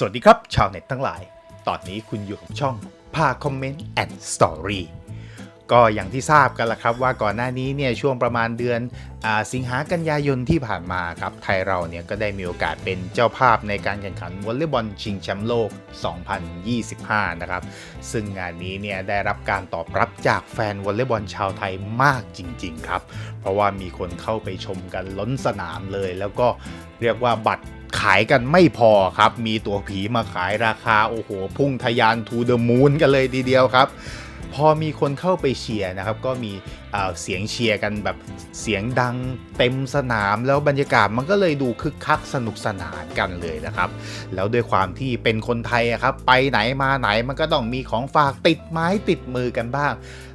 สวัสดีครับ ชาวเน็ตทั้งหลาย ตอนนี้คุณอยู่กับช่องพาคอมเมนต์แอนด์สตอรี่ก็อย่างที่ทราบกันละครับว่าก่อนหน้านี้เนี่ยช่วงประมาณเดือนอสิงหากันยายนที่ผ่านมาครับไทยเราเนี่ยก็ได้มีโอกาสเป็นเจ้าภาพในการแข่งขันวอลเลย์บอลชิงแชมป์โลก 2025 นะครับ ซึ่งงานนี้เนี่ยได้รับการตอบรับจากแฟนวอลเลย์บอลชาวไทยมากจริง ๆ ครับ เพราะว่ามีคนเข้าไปชมกันล้นสนามเลย แล้วก็เรียกว่าบัตร ขายกันไม่พอครับ มีตัวผีมาขายราคา โอ้โห พุ่งทะยานทูเดอะมูนกันเลยทีเดียวครับ พอมีคนเข้าไปเชียร์นะครับ ก็มีเสียงเชียร์กันแบบเสียงดังเต็มสนามแล้วบรรยากาศมันก็เลยดูคึกคักสนุกสนานกันเลยนะครับ แล้วด้วยความที่เป็นคนไทยอะครับ ไปไหนมาไหนมันก็ต้องมีของฝากติดไม้ติดมือกันบ้าง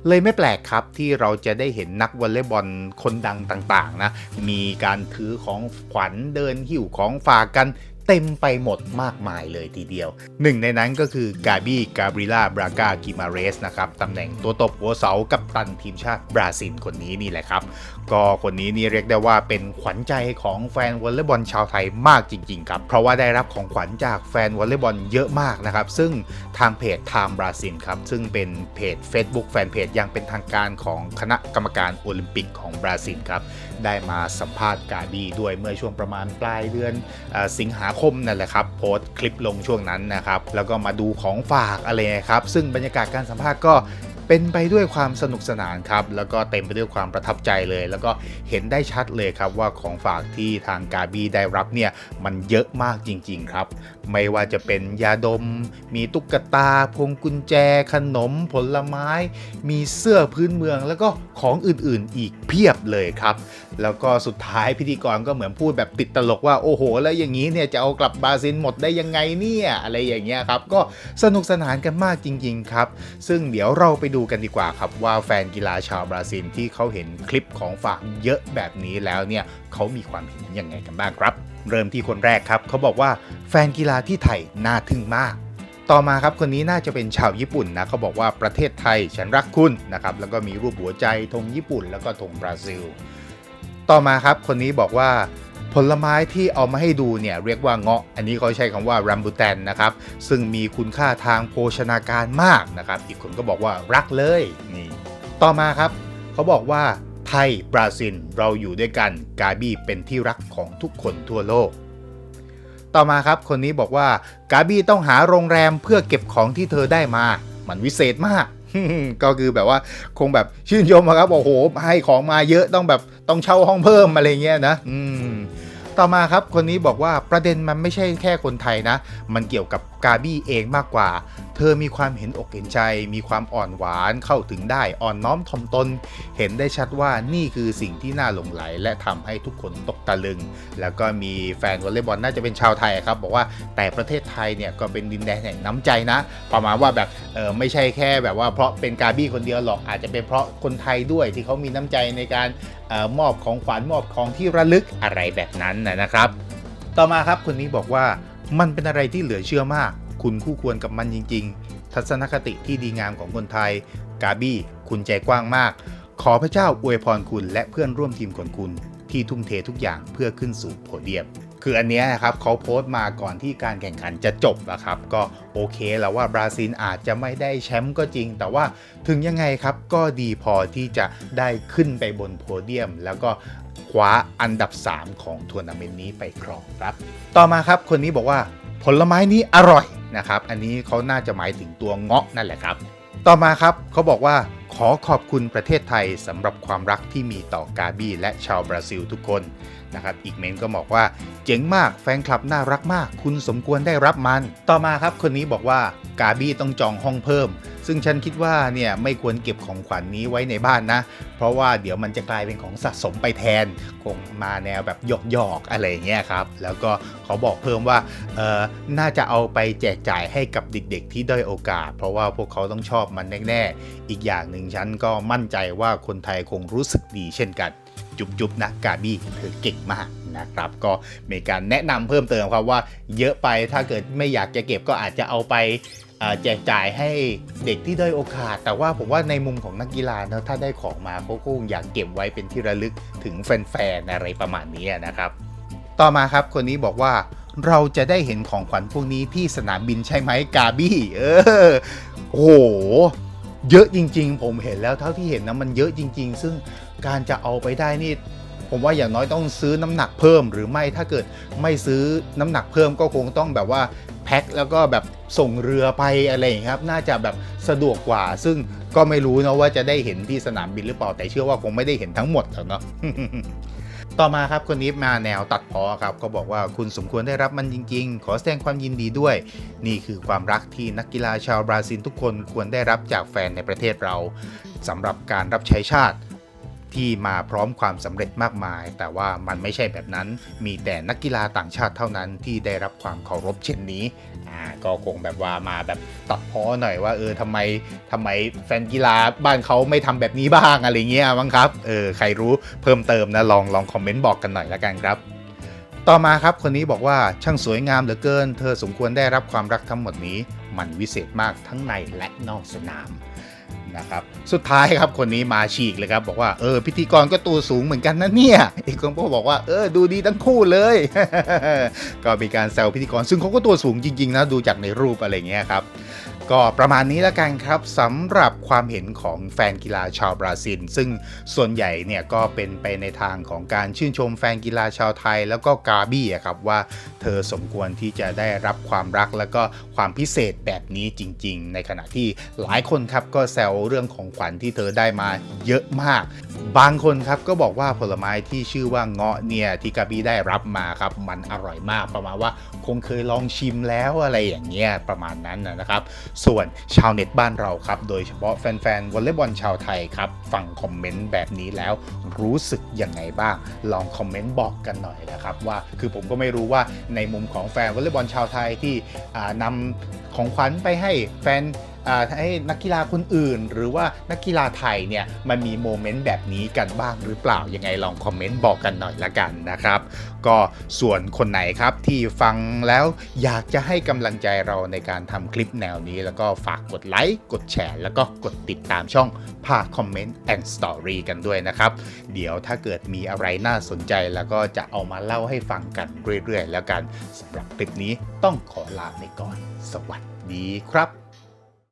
เลยไม่แปลกครับที่เราจะได้เห็นนักวอลเลย์บอลคนดังต่างๆนะมีการถือของขวัญเดินหิ้วของฝากกัน เต็มไปหมดมากมายเลยทีเดียว หนึ่งในนั้นก็คือกาบี้กาบริลาบรากากิมาเรสนะครับตำแหน่งตัวตบหัวเสากับตันทีมชาติบราซิลคนนี้นี่แหละครับ ก็คนนี้นี่เรียกได้ว่าเป็นขวัญใจของแฟนวอลเลย์บอลชาวไทยมากจริงๆครับ เพราะว่าได้รับของขวัญจากแฟนวอลเลย์บอลเยอะมากนะครับ ซึ่งทางเพจ Time Brazil ครับ ซึ่งเป็นเพจ Facebook แฟนเพจยังเป็นทางการของคณะกรรมการโอลิมปิกของบราซิลครับได้มาสัมภาษณ์กาบีด้วยเมื่อช่วงประมาณปลายเดือนอสิงหาคมนั่นแหละครับโพสต์คลิปลงช่วงนั้นนะครับ แล้วก็มาดูของฝากอะไรนะครับ ซึ่งบรรยากาศการสัมภาษณ์ก็เป็นไปด้วยความสนุกสนานครับ แล้วก็เต็มไปด้วยความประทับใจเลย แล้วก็เห็นได้ชัดเลยครับว่าของฝากที่ทางกาบีได้รับเนี่ยมันเยอะมากจริง ๆ ครับไม่ว่าจะเป็นยาดม มีตุ๊กตา พวงกุญแจ ขนม ผลไม้ มีเสื้อพื้นเมือง แล้วก็ของอื่นๆ อีกเพียบเลยครับ แล้วก็สุดท้ายพิธีกรก็เหมือนพูดแบบติดตลกว่า โอ้โห แล้วอย่างนี้เนี่ยจะเอากลับบราซิลหมดได้ยังไงเนี่ยอะไรอย่างเงี้ยครับ ก็สนุกสนานกันมากจริง ๆ ครับ ซึ่งเดี๋ยวเราไปดูกันดีกว่าครับว่าแฟนกีฬาชาวบราซิลที่เขาเห็นคลิปของฝากเยอะแบบนี้แล้วเนี่ยเขามีความเห็นยังไงกันบ้างครับ เริ่มที่คนแรกครับ เขาบอกว่าแฟนกีฬาที่ไทยน่าทึ่งมาก ต่อมาครับคนนี้น่าจะเป็นชาวญี่ปุ่นนะเขาบอกว่าประเทศไทยฉันรักคุณนะครับแล้วก็มีรูปหัวใจธงญี่ปุ่น แล้วก็ธงบราซิล ต่อมาครับคนนี้บอกว่าผลไม้ที่เอามาให้ดูเนี่ยเรียกว่าเงาะ อันนี้เขาใช้คำว่ารัมบูแตนนะครับ ซึ่งมีคุณค่าทางโภชนาการมากนะครับ อีกคนก็บอกว่ารักเลยนี่ ต่อมาครับ เขาบอกว่า ทย บราซิล เราอยู่ด้วยกัน กาบี้เป็นที่รักของทุกคนทั่วโลก ต่อมาครับ คนนี้บอกว่ากาบี้ต้องหาโรงแรมเพื่อเก็บของที่เธอได้มา มันวิเศษมาก ก็คือแบบว่าคงแบบชื่นชมครับ โอ้โห ให้ของมาเยอะต้องแบบต้องเช่าห้องเพิ่มอะไรเงี้ยนะ อืมต่อมาครับ คนนี้บอกว่าประเด็นมันไม่ใช่แค่คนไทยนะ มันเกี่ยวกับกาบี้เองมากกว่าเธอมีความเห็นอกเห็นใจ มีความอ่อนหวานเข้าถึงได้อ่อนน้อมถ่อมตน เห็นได้ชัดว่านี่คือสิ่งที่น่าหลงไหล และทำให้ทุกคนตกตะลึง แล้วก็มีแฟนวอลเลย์บอลน่าจะเป็นชาวไทยครับ บอกว่าแต่ประเทศไทยเนี่ยก็เป็นดินแดนแห่งน้ำใจนะ ประมาณว่าแบบเออไม่ใช่แค่แบบว่าเพราะเป็นกาบี้คนเดียวหรอกอาจจะเป็นเพราะคนไทยด้วยที่เขามีน้ำใจในการออมอบของขวัญมอบของที่ระลึกอะไรแบบนั้นนะครับ ต่อมาครับคนนี้บอกว่ามันเป็นอะไรที่เหลือเชื่อมาก คุณคู่ควรกับมันจริง ๆ ทัศนคติที่ดีงามของคนไทย กาบี้ คุณใจกว้างมาก ขอพระเจ้าอวยพรคุณและเพื่อนร่วมทีมของคุณ ที่ทุ่มเททุกอย่างเพื่อขึ้นสู่โพเดียม คืออันนี้นะครับเขาโพสต์มาก่อนที่การแข่งขันจะจบนะครับ ก็โอเคแล้วว่าบราซิลอาจจะไม่ได้แชมป์ก็จริง แต่ว่าถึงยังไงครับก็ดีพอที่จะได้ขึ้นไปบนโพเดียม แล้วก็คว้าอันดับ 3 ของทัวร์นาเมนต์นี้ไปครองครับ ต่อมาครับคนนี้บอกว่า ผลไม้นี้อร่อยนะครับ อันนี้เขาน่าจะหมายถึงตัวเงาะนั่นแหละครับ ต่อมาครับเขาบอกว่าขอขอบคุณประเทศไทยสำหรับความรักที่มีต่อกาบี้และชาวบราซิลทุกคน นะครับอีกเมนก็บอกว่าเจ๋งมากแฟนคลับน่ารักมาก คุณสมควรได้รับมัน ต่อมาครับคนนี้บอกว่ากาบี้ต้องจองห้องเพิ่ม ซึ่งฉันคิดว่าเนี่ยไม่ควรเก็บของขวัญนนี้ไว้ในบ้านนะ เพราะว่าเดี๋ยวมันจะกลายเป็นของสะสมไปแทน คงมาแนวแบบหยอกๆอะไรเงี้ยครับแล้วก็ขาบอกเพิ่มว่าเออน่าจะเอาไปแจกจ่ายให้กับเด็กๆที่ด้อยโอกาส เพราะว่าพวกเขาต้องชอบมันแน่ๆอีกอย่างหนึ่งฉันก็มั่นใจว่าคนไทยคงรู้สึกดีเช่นกัน จุบๆนะกาบี้เธอเก่งมากนะครับก็มีการแนะนำเพิ่มเติมครับว่าเยอะไปถ้าเกิดไม่อยากจะเก็บก็อาจจะเอาไปแจกจ่ายให้เด็กที่ด้อยโอกาส แต่ว่าผมว่าในมุมของนักกีฬาเนอะถ้าได้ของมาเขาคงอยากเก็บไว้เป็นที่ระลึกถึงแฟนๆอะไรประมาณนี้นะครับ ต่อมาครับคนนี้บอกว่าเราจะได้เห็นของขวัญพวกนี้ที่สนามบินใช่ไหมกาบี้เออโอ้โหเยอะจริง ๆ ผมเห็นแล้วเท่าที่เห็นนะมันเยอะจริง ๆ ซึ่ง การจะเอาไปได้นี่ผมว่าอย่างน้อยต้องซื้อน้ำหนักเพิ่ม หรือไม่ถ้าเกิดไม่ซื้อน้ำหนักเพิ่มก็คงต้องแบบว่าแพ็คแล้วก็แบบส่งเรือไปอะไรอย่างนี้ครับ น่าจะแบบสะดวกกว่า ซึ่งก็ไม่รู้นะว่าจะได้เห็นที่สนามบินหรือเปล่าแต่เชื่อว่าคงไม่ได้เห็นทั้งหมดหรอกเนาะต่อมาครับคนนี้มาแนวตัดพ้อครับก็บอกว่าคุณสมควรได้รับมันจริง ๆ ขอแสดงความยินดีด้วย นี่คือความรักที่นักกีฬาชาวบราซิลทุกคนควรได้รับจากแฟนในประเทศเราสำหรับการรับใช้ชาติ ที่มาพร้อมความสำเร็จมากมาย แต่ว่ามันไม่ใช่แบบนั้น มีแต่นักกีฬาต่างชาติเท่านั้นที่ได้รับความเคารพเช่นนี้อ่าก็คงแบบว่ามาแบบตัดพ้อหน่อยว่าเออทำไมทำไมแฟนกีฬาบ้านเขาไม่ทำแบบนี้บ้างอะไรเงี้ยมั้งครับเออใครรู้เพิ่มเติมนะลองลองคอมเมนต์บอกกันหน่อยละกันครับต่อมาครับคนนี้บอกว่าช่างสวยงามเหลือเกิน เธอสมควรได้รับความรักทั้งหมดนี้ มันวิเศษมากทั้งในและนอกสนาม นะครับ สุดท้ายครับคนนี้มาฉีกเลยครับ บอกว่าเออพิธีกรก็ตัวสูงเหมือนกันนะเนี่ยอีกคนก็บอกว่าเออดูดีทั้งคู่เลย ก็มีการแซวพิธีกรซึ่งเขาก็ตัวสูงจริงๆนะดูจากในรูปอะไรเงี้ยครับ ก็ประมาณนี้แล้วกันครับสำหรับความเห็นของแฟนกีฬาชาวบราซิล ซึ่งส่วนใหญ่เนี่ยก็เป็นไปในทางของการชื่นชมแฟนกีฬาชาวไทย แล้วก็กาบี้ครับว่าเธอสมควรที่จะได้รับความรักแล้วก็ความพิเศษแบบนี้จริง ๆ ในขณะที่หลายคนครับก็แซวเรื่องของขวัญที่เธอได้มาเยอะมากบางคนครับก็บอกว่าผลไม้ที่ชื่อว่าเงาะเนี่ยที่กาบี้ได้รับมาครับมันอร่อยมากประมาณว่าคงเคยลองชิมแล้วอะไรอย่างเงี้ยประมาณนั้นนะครับ ส่วนชาวเน็ตบ้านเราครับ โดยเฉพาะแฟนๆวอลเลย์บอลชาวไทยครับฟังคอมเมนต์แบบนี้แล้วรู้สึกยังไงบ้าง ลองคอมเมนต์บอกกันหน่อยนะครับว่าคือผมก็ไม่รู้ว่าในมุมของแฟนวอลเลย์บอลชาวไทยที่อ่านำของขวัญไปให้แฟน ให้นักกีฬาคนอื่น หรือว่านักกีฬาไทยเนี่ยมันมีโมเมนต์แบบนี้กันบ้างหรือเปล่ายังไงลองคอมเมนต์บอกกันหน่อยละกันนะครับ ก็ส่วนคนไหนครับที่ฟังแล้วอยากจะให้กำลังใจเราในการทำคลิปแนวนี้ แล้วก็ฝากกดไลค์กดแชร์ แล้วก็กดติดตามช่องภาคคอมเมนต์แอนด์สตอรี่กันด้วยนะครับ เดี๋ยวถ้าเกิดมีอะไรน่าสนใจ แล้วก็จะเอามาเล่าให้ฟังกันเรื่อยๆ แล้วกันสำหรับคลิปนี้ต้องขอลาไปก่อน สวัสดีครับ